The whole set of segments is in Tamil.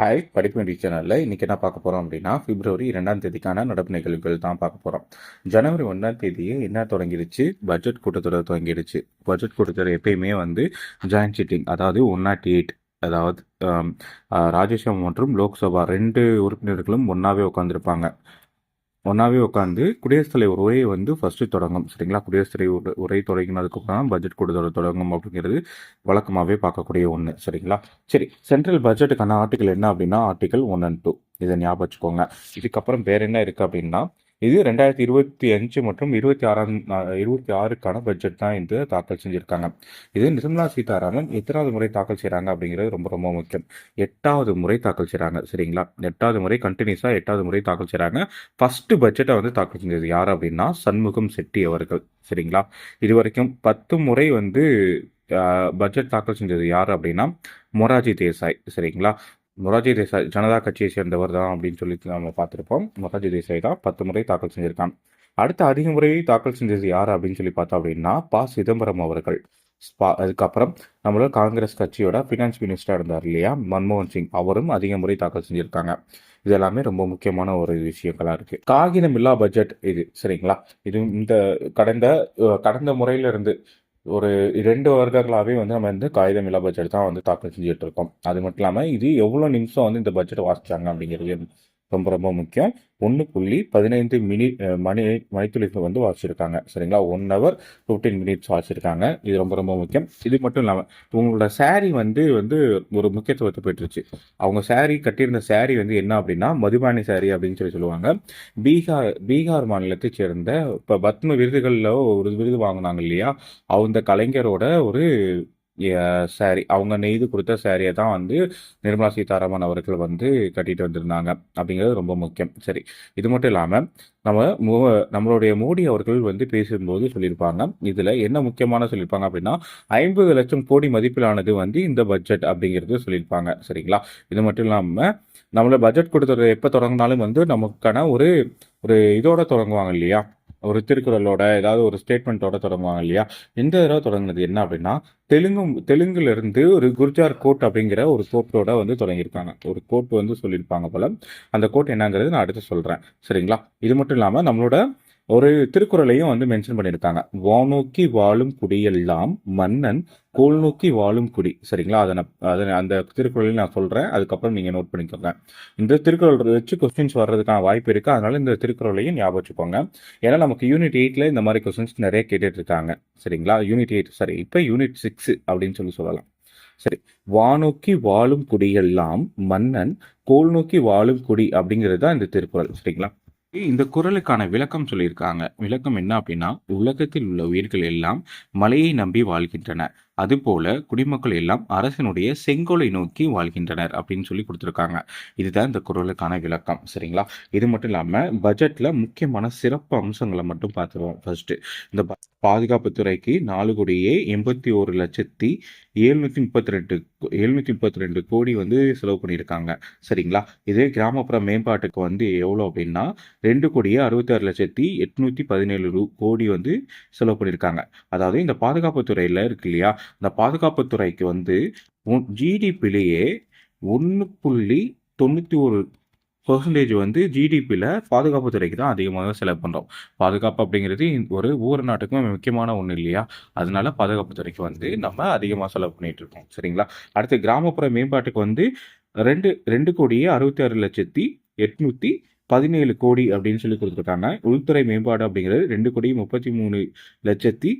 ஹாய் படிப்பு வேண்டிய சேனலில் இன்றைக்கி என்ன பார்க்க போகிறோம் அப்படின்னா பிப்ரவரி இரண்டாம் தேதிக்கான நடப்பு நிகழ்வுகள் தான் பார்க்க போகிறோம் ஜனவரி ஒன்றாம் தேதியே என்ன தொடங்கிடுச்சு? பட்ஜெட் கூட்டத்தொடர் தொடங்கிடுச்சு. பட்ஜெட் கூட்டத்தொடர் எப்பயுமே வந்து ஜாயின் சிட்டிங் அதாவது ஒன் நாட் எயிட் அதாவது ராஜ்யசபா மற்றும் லோக்சபா ரெண்டு உறுப்பினர்களும் ஒன்றாவே உட்காந்துருப்பாங்க ஒன்றாவே உட்காந்து குடியரசுத் தலைவர் உரையை வந்து ஃபஸ்ட்டு தொடங்கும். சரிங்களா? குடியரசுத் தலைவர் உரை- தொடங்கினதுக்கப்புறம் தான் பட்ஜெட் கூடுதல் தொடங்கும் அப்படிங்கிறது வழக்கமாகவே பார்க்கக்கூடிய ஒன்று சரிங்களா? சரி சென்ட்ரல் பட்ஜெட்டுக்கான ஆர்டிக்கல் என்ன அப்படின்னா ஆர்டிக்கல் ஒன் அண்ட் டூ இதை ஞாபகம் வச்சுக்கோங்க. இதுக்கப்புறம் வேறு என்ன இருக்குது அப்படின்னா இது ரெண்டாயிரத்தி இருபத்தி அஞ்சு மற்றும் இருபத்தி ஆறாம் இருபத்தி ஆறுக்கான பட்ஜெட் தான் இன்று தாக்கல் செஞ்சுருக்காங்க. இது நிர்மலா சீதாராமன் எத்தனாவது முறை தாக்கல் செய்கிறாங்க அப்படிங்கிறது ரொம்ப ரொம்ப முக்கியம். எட்டாவது முறை தாக்கல் செய்கிறாங்க சரிங்களா? எட்டாவது முறை கண்டினியூஸாக எட்டாவது முறை தாக்கல் செய்கிறாங்க ஃபஸ்ட்டு பட்ஜெட்டை வந்து தாக்கல் செஞ்சது யார் அப்படின்னா சண்முகம் செட்டி அவர்கள் சரிங்களா? இது வரைக்கும் பத்து முறை வந்து பட்ஜெட் தாக்கல் செஞ்சது யார் அப்படின்னா மொராஜி தேசாய் சரிங்களா? மொராஜி தேசாய் ஜனதா கட்சியை சேர்ந்தவர் தான் அப்படின்னு சொல்லி நம்ம பார்த்துருப்போம். மொராஜி தேசாய் தான் பத்து முறை தாக்கல் செஞ்சுருக்கான். அடுத்த அதிக முறை தாக்கல் செஞ்சது யார் அப்படின்னு சொல்லி பார்த்தோம் அப்படின்னா ப. சிதம்பரம் அவர்கள். ஸ்பா- அதுக்கப்புறம் நம்மளோட காங்கிரஸ் கட்சியோட ஃபினான்ஸ் மினிஸ்டர் இருந்தார் இல்லையா? மன்மோகன் சிங். அவரும் அதிக முறை தாக்கல் செஞ்சிருக்காங்க. இது எல்லாமே ரொம்ப முக்கியமான ஒரு விஷயங்களா இருக்கு. காகிதமில்லா பட்ஜெட் இது சரிங்களா? இது இந்த கடந்த கடந்த முறையில இருந்து ஒரு ரெண்டு வருடங்களாகவே வந்து நம்ம வந்து காகிதமில்லா பட்ஜெட் தான் வந்து தாக்கல் செஞ்சுட்டு இருக்கோம். அது மட்டும் இல்லாமல் இது எவ்வளோ நிமிஷம் வந்து இந்த பட்ஜெட் வாசிச்சாங்க அப்படிங்கிறது ரொம்ப ரொம்ப முக்கியம். ஒன்று புள்ளி பதினைந்து மினி மணி மணித்துளிக்கு வந்து வாசிச்சிருக்காங்க. சரிங்களா? ஒன் ஹவர் ஃபிஃப்டீன் மினிட்ஸ் வாசிச்சிருக்காங்க. இது ரொம்ப ரொம்ப முக்கியம். இது மட்டும் இல்லாமல் உங்களோட saree வந்து வந்து ஒரு முக்கியத்துவத்தை பெற்றுச்சு. அவங்க சேரீ கட்டியிருந்த சேரீ வந்து என்ன அப்படின்னா மதுபானி saree அப்படின்னு சொல்லி சொல்லுவாங்க. பீகார் பீகார் மாநிலத்தைச் சேர்ந்த இப்போ பத்ம விருதுகளில் ஒரு விருது வாங்கினாங்க இல்லையா? அந்த கலைஞரோட ஒரு சாரி அவங்க நெய்து கொடுத்த சாரியை தான் வந்து நிர்மலா சீதாராமன் அவர்கள் வந்து கட்டிட்டு வந்திருந்தாங்க. அப்படிங்கிறது ரொம்ப முக்கியம். சரி இது மட்டும் இல்லாமல் நம்ம மோ- நம்மளுடைய மோடி அவர்கள் வந்து பேசும்போது சொல்லியிருப்பாங்க. இதில் என்ன முக்கியமான சொல்லியிருப்பாங்க அப்படின்னா ஐம்பது லட்சம் கோடி மதிப்பிலானது வந்து இந்த பட்ஜெட் அப்படிங்கிறது சொல்லியிருப்பாங்க. சரிங்களா? இது மட்டும் இல்லாமல் நம்மளை பட்ஜெட் கொடுத்தது எப்போ தொடங்கினாலும் வந்து நமக்கான ஒரு ஒரு இதோட தொடங்குவாங்க இல்லையா? ஒரு திருக்குறளோட ஏதாவது ஒரு ஸ்டேட்மெண்ட்டோட தொடங்குவாங்க இல்லையா? இந்த தடவை தொடங்குனது என்ன அப்படின்னா தெலுங்கும் தெலுங்குல இருந்து ஒரு குர்ஜார் கோட் அப்படிங்கிற ஒரு கோட்டோட வந்து தொடங்கியிருக்காங்க. ஒரு கோட் வந்து சொல்லியிருப்பாங்க போல. அந்த கோட் என்னங்கிறது நான் அடுத்து சொல்றேன். சரிங்களா? இது மட்டும் இல்லாம நம்மளோட ஒரு திருக்குறளையும் வந்து மென்ஷன் பண்ணியிருக்காங்க வானோக்கி வாழும் குடியெல்லாம் மன்னன் கோல் நோக்கி வாழும் குடி. சரிங்களா? அதை நான் அதை அந்த திருக்குறளையும் நான் சொல்கிறேன் அதுக்கப்புறம் நீங்கள் நோட் பண்ணிக்கோங்க. இந்த திருக்குறள் வச்சு கொஸ்டின்ஸ் வர்றதுக்கான வாய்ப்பு இருக்குது அதனால இந்த திருக்குறளையும் ஞாபகம் வச்சுக்கோங்க. ஏன்னா நமக்கு யூனிட் எயிட்டில் இந்த மாதிரி கொஸ்டின்ஸ் நிறைய கேட்டுட்டு இருக்காங்க சரிங்களா? யூனிட் எயிட் சரி இப்போ யூனிட் சிக்ஸ் அப்படின்னு சொல்லி சொல்லலாம். சரி. வானோக்கி வாழும் குடியெல்லாம் மன்னன் கோல் நோக்கி வாழும் குடி அப்படிங்கிறது தான் இந்த திருக்குறள். சரிங்களா? இந்த குரலுக்கான விளக்கம் சொல்லியிருக்காங்க. விளக்கம் என்ன அப்படின்னா உலகத்தில் உள்ள உயிர்கள் எல்லாம் மலையை நம்பி வாழ்கின்றன. அதுபோல குடிமக்கள் எல்லாம் அரசினுடைய செங்கோலை நோக்கி வாழ்கின்றனர் அப்படின்னு சொல்லி கொடுத்துருக்காங்க. இதுதான் இந்த குரலுக்கான விளக்கம். சரிங்களா? இது மட்டும் இல்லாமல் பட்ஜெட்டில் முக்கியமான சிறப்பு அம்சங்களை மட்டும் பார்த்துருவோம் ஃபர்ஸ்ட் இந்த ப- துறைக்கு நாலு கோடியே எண்பத்தி ஒரு லட்சத்தி எழுநூற்றி முப்பத்தி ரெண்டு எழுநூற்றி முப்பத்தி ரெண்டு கோடி வந்து செலவு பண்ணியிருக்காங்க. சரிங்களா? இதே கிராமப்புற மேம்பாட்டுக்கு வந்து எவ்வளோ அப்படின்னா ரெண்டு கோடியே அறுபத்தாறு லட்சத்தி எட்நூற்றி பதினேழு ரூ கோடி வந்து செலவு பண்ணியிருக்காங்க. அதாவது இந்த பாதுகாப்புத்துறையில் இருக்கு இல்லையா? இந்த பாதுகாப்புத்துறைக்கு வந்து ஜிடிபிலேயே ஒன்று புள்ளி தொண்ணூற்றி ஒரு பர்சன்டேஜ் வந்து ஜிடிபியில் பாதுகாப்பு துறைக்கு தான் அதிகமாக செலவு பண்ணுறோம் பாதுகாப்பு அப்படிங்கிறது ஒரு ஒவ்வொரு நாட்டுக்கும் முக்கியமான ஒன்று இல்லையா? அதனால பாதுகாப்பு துறைக்கு வந்து நம்ம அதிகமாக செலவு பண்ணிட்டு இருக்கோம். சரிங்களா? அடுத்து கிராமப்புற மேம்பாட்டுக்கு வந்து ரெண்டு ரெண்டு கோடியே அறுபத்தி ஆறு லட்சத்தி எட்நூற்றி பதினேழு கோடி அப்படின்னு சொல்லி கொடுத்துருக்காங்க. உள்துறை மேம்பாடு அப்படிங்கிறது ரெண்டு கோடி முப்பத்தி மூணு லட்சத்தி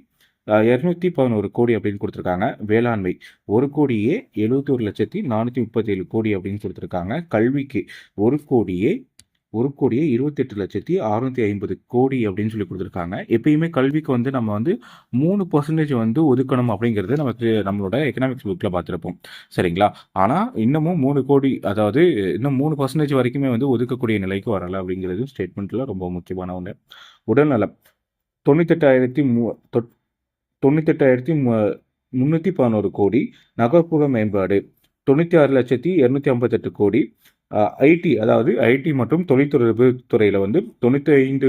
இரநூத்தி பதினோரு கோடி அப்படின்னு கொடுத்துருக்காங்க. வேளாண்மை ஒரு கோடியே எழுபத்தி ஒரு லட்சத்தி நானூற்றி முப்பத்தி ஏழு கோடி அப்படின்னு கொடுத்துருக்காங்க. கல்விக்கு ஒரு கோடியே ஒரு கோடியே இருபத்தெட்டு லட்சத்தி அறுநூத்தி ஐம்பது கோடி அப்படின்னு சொல்லி கொடுத்துருக்காங்க. எப்பயுமே கல்விக்கு வந்து நம்ம வந்து மூணு பர்சன்டேஜ் வந்து ஒதுக்கணும் அப்படிங்கிறது நமக்கு நம்மளோட எக்கனாமிக்ஸ் புக்கில் பார்த்துருப்போம். சரிங்களா? ஆனால் இன்னமும் மூணு கோடி அதாவது இன்னும் மூணு பர்சன்டேஜ் வரைக்குமே வந்து ஒதுக்கக்கூடிய நிலைக்கு வரல அப்படிங்கிறது ஸ்டேட்மெண்ட்டில் ரொம்ப முக்கியமான ஒன்று உடல்நலம் தொண்ணூத்தெட்டாயிரத்தி மூ தொ- தொண்ணூத்தெட்டாயிரத்தி மு- முந்நூற்றி பதினோரு கோடி நகர்ப்புற மேம்பாடு தொண்ணூற்றி ஆறு லட்சத்தி இரநூத்தி ஐம்பத்தெட்டு கோடி ஐடி அதாவது ஐடி மற்றும் தொலைத்தொடர்பு துறையில் வந்து தொண்ணூற்றி ஐந்து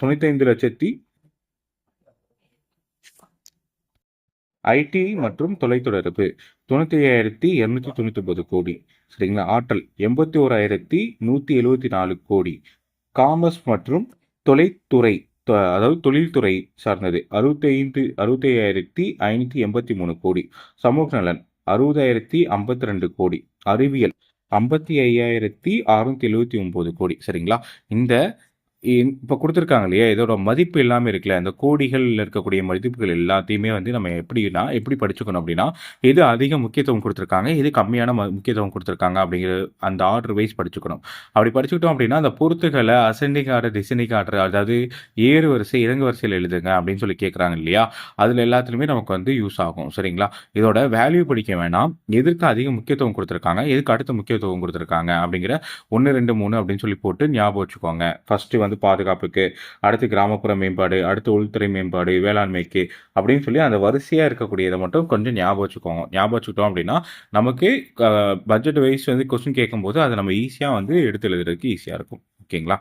தொண்ணூற்றி ஐந்து லட்சத்தி ஐடி மற்றும் தொலைத்தொடர்பு தொண்ணூற்றி ஐயாயிரத்தி இரநூத்தி தொண்ணூற்றி ஒன்பது கோடி சரிங்களா? ஆற்றல் எண்பத்தி ஓராயிரத்தி நூற்றி எழுபத்தி நாலு கோடி. காமர்ஸ் மற்றும் தொலைத்துறை அதாவது தொழில்துறை சார்ந்தது. அறுபத்தைந்து அறுபத்தையாயிரத்தி ஐநூற்றி எண்பத்தி மூணு கோடி. சமூக நலன் அறுபதாயிரத்தி ஐம்பத்தி ரெண்டு கோடி. அறிவியல் ஐம்பத்தி ஐயாயிரத்தி அறுநூத்தி எழுபத்தி ஒன்பது கோடி. சரிங்களா? இந்த இப்போ கொடுத்துருக்காங்க இல்லையா? இதோட மதிப்பு எல்லாமே இருக்குல்ல இந்த கோடிகளில் இருக்கக்கூடிய மதிப்புகள் எல்லாத்தையுமே வந்து நம்ம எப்படின்னா எப்படி படிச்சுக்கணும் அப்படின்னா எது அதிக முக்கியத்துவம் கொடுத்துருக்காங்க எது கம்மியான ம- முக்கியத்துவம் கொடுத்துருக்காங்க அப்படிங்கிற அந்த ஆர்டர் வைஸ் படிச்சுக்கணும். அப்படி படிச்சுக்கிட்டோம் அப்படின்னா அந்த பொருத்துகளை அசெண்டிங் ஆர்டர் டிசெண்டிங் ஆர்டர் அதாவது ஏறு வரிசை இறங்கு வரிசையில் எழுதுங்க அப்படின்னு சொல்லி கேட்குறாங்க இல்லையா? அதில் எல்லாத்துலேயுமே நமக்கு வந்து யூஸ் ஆகும் சரிங்களா? இதோட வேல்யூ படிக்க வேணாம். எதற்கு அதிக முக்கியத்துவம் கொடுத்துருக்காங்க? எதுக்கு அடுத்த முக்கியத்துவம் கொடுத்துருக்காங்க? அப்படிங்கிற ஒன்று ரெண்டு மூணு அப்படின்னு சொல்லி போட்டு ஞாபகம் வச்சுக்கோங்க. ஃபஸ்ட்டு வந்து பாதுகாப்புக்கு அடுத்து கிராமப்புற மேம்பாடு அடுத்து உள்துறை மேம்பாடு வேளாண்மைக்கு அப்படின்னு சொல்லி அந்த வரிசையாக இருக்கக்கூடியதை மட்டும் கொஞ்சம் ஞாபகம் வச்சுக்கோங்க. ஞாபகம் வச்சுக்கிட்டோம் அப்படின்னா நமக்கு பட்ஜெட் வைஸ் வந்து கொஸ்டின் கேட்கும்போது அதை நம்ம ஈஸியாக வந்து எடுத்து எழுதுறதுக்கு ஈஸியாக இருக்கும். ஓகேங்களா?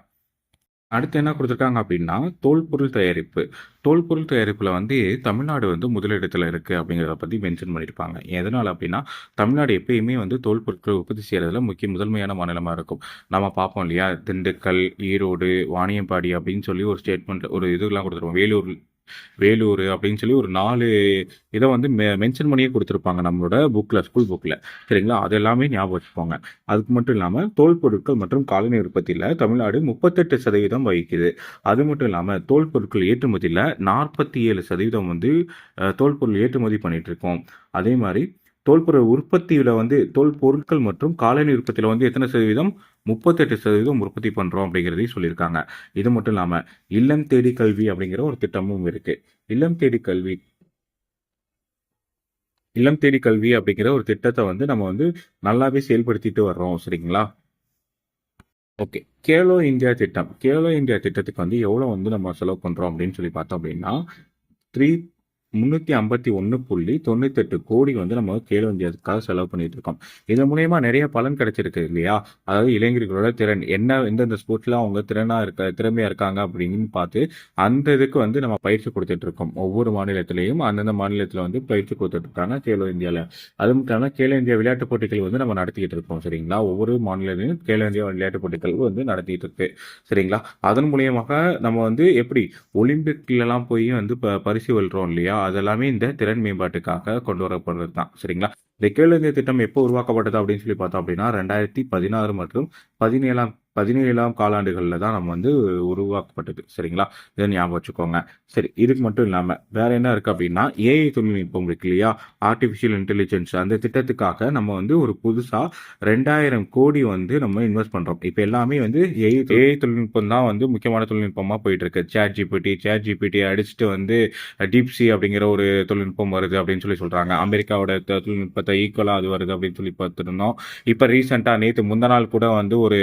அடுத்து என்ன கொடுத்துருக்காங்க அப்படின்னா தோல்பொருள் தயாரிப்பு. தோல்பொருள் தயாரிப்பில் வந்து தமிழ்நாடு வந்து முதலிடத்தில் இருக்குது அப்படிங்கிறத பற்றி மென்ஷன் பண்ணியிருப்பாங்க எதனால் அப்படின்னா தமிழ்நாடு எப்பயுமே வந்து தோல் பொருட்கள் உற்பத்தி செய்கிறதுல முக்கிய முதன்மையான மாநிலமாக இருக்கும். நம்ம பார்ப்போம் இல்லையா? திண்டுக்கல் ஈரோடு வாணியம்பாடி அப்படின்னு சொல்லி ஒரு ஸ்டேட்மெண்ட் ஒரு இதெல்லாம் கொடுத்துருவோம் வேலூர் வேலூர் அப்படின்னு சொல்லி ஒரு நாலு இதை வந்து மெ மென்ஷன் பண்ணியே கொடுத்துருப்பாங்க நம்மளோட புக்கில் ஸ்கூல் புக்கில் சரிங்களா? அது எல்லாமே ஞாபகம் வச்சுப்பாங்க அதுக்கு மட்டும் இல்லாமல் தோல் பொருட்கள் மற்றும் காலனி உற்பத்தியில் தமிழ்நாடு முப்பத்தெட்டு சதவீதம் வகிக்குது. அது மட்டும் இல்லாமல் தோல் பொருட்கள் ஏற்றுமதியில் நாற்பத்தி ஏழு சதவீதம் வந்து தோல் பொருள் ஏற்றுமதி பண்ணிகிட்ருக்கோம் இருக்கோம். அதே மாதிரி தோல்பொருள் உற்பத்தியில் வந்து தோல் பொருட்கள் மற்றும் காலனி உற்பத்தியில் வந்து எத்தனை சதவீதம்? முப்பத்தெட்டு சதவீதம் உற்பத்தி பண்ணுறோம் அப்படிங்கிறதையும் சொல்லியிருக்காங்க. இது மட்டும் இல்லாமல் இல்லம் தேடி கல்வி அப்படிங்கிற ஒரு திட்டமும் இருக்கு. இல்லம் தேடி கல்வி இல்லம் தேடி கல்வி அப்படிங்கிற ஒரு திட்டத்தை வந்து நம்ம வந்து நல்லாவே செயல்படுத்திட்டு வர்றோம் சரிங்களா? ஓகே. கேலோ இந்தியா திட்டம். கேலோ இந்தியா திட்டத்துக்கு வந்து எவ்வளோ வந்து நம்ம செலவு பண்ணுறோம் அப்படின்னு சொல்லி பார்த்தோம் அப்படின்னா த்ரீ முந்நூற்றி ஐம்பத்தி ஒன்று புள்ளி தொண்ணூத்தெட்டு கோடி வந்து நம்ம கேலோ செலவு பண்ணிட்டு இருக்கோம். இது மூலயமா நிறைய பலன் கிடைச்சிருக்கு இல்லையா? அதாவது இளைஞர்களோட திறன். என்ன எந்தெந்த ஸ்போர்ட்ஸ்ல அவங்க திறனாக இருக்க திறமையாக இருக்காங்க அப்படின்னு பார்த்து அந்த இதுக்கு வந்து நம்ம பயிற்சி கொடுத்துட்டு இருக்கோம். ஒவ்வொரு மாநிலத்திலையும் அந்தந்த மாநிலத்தில் வந்து பயிற்சி கொடுத்துட்டு இருக்காங்க கேலோ இந்தியாவில் அது மட்டும் இல்லாமல் கேலோ இந்தியா விளையாட்டுப் போட்டிகள் வந்து நம்ம நடத்திக்கிட்டு இருக்கோம் சரிங்களா? ஒவ்வொரு மாநிலத்திலும் கேலோ இந்தியா விளையாட்டுப் போட்டிகள் வந்து நடத்திட்டு இருக்கு சரிங்களா? அதன் மூலியமாக நம்ம வந்து எப்படி ஒலிம்பிக்லலாம் போய் வந்து ப பரிசு வெல்றோம் இல்லையா? அதெல்லாமே இந்த திறன் மேம்பாட்டுக்காக கொண்டு வரப்படுறது தான் சரிங்களா? இந்த கேலோ திட்டம் எப்போ உருவாக்கப்பட்டது அப்படின்னு சொல்லி பார்த்தோம் அப்படின்னா ரெண்டாயிரத்தி பதினாறு மற்றும் பதினேழாம் பதினேழாம் காலாண்டுகளில் தான் நம்ம வந்து உருவாக்கப்பட்டது. சரிங்களா? இதை ஞாபகம் வச்சுக்கோங்க. சரி இதுக்கு மட்டும் இல்லாமல் வேற என்ன இருக்குது அப்படின்னா ஏஐ தொழில்நுட்பம் இருக்கு இல்லையா? ஆர்டிஃபிஷியல் இன்டெலிஜென்ஸ் அந்த திட்டத்துக்காக நம்ம வந்து ஒரு புதுசாக ரெண்டாயிரம் கோடி வந்து நம்ம இன்வெஸ்ட் பண்ணுறோம் இப்போ எல்லாமே வந்து ஏஐ ஏஐ தொழில்நுட்பம் தான் வந்து முக்கியமான தொழில்நுட்பமாக போயிட்டு இருக்கு சேட் ஜிபிடி சேட் ஜிபிடி அடிச்சுட்டு வந்து டிப்சி அப்படிங்கிற ஒரு தொழில்நுட்பம் வருது அப்படின்னு சொல்லி சொல்கிறாங்க அமெரிக்காவோட தொழில்நுட்பத்தை ஈக்குவலாக அது வருது அப்படின்னு சொல்லி பார்த்துருந்தோம். இப்போ ரீசெண்டாக நேற்று முந்த நாள் கூட வந்து ஒரு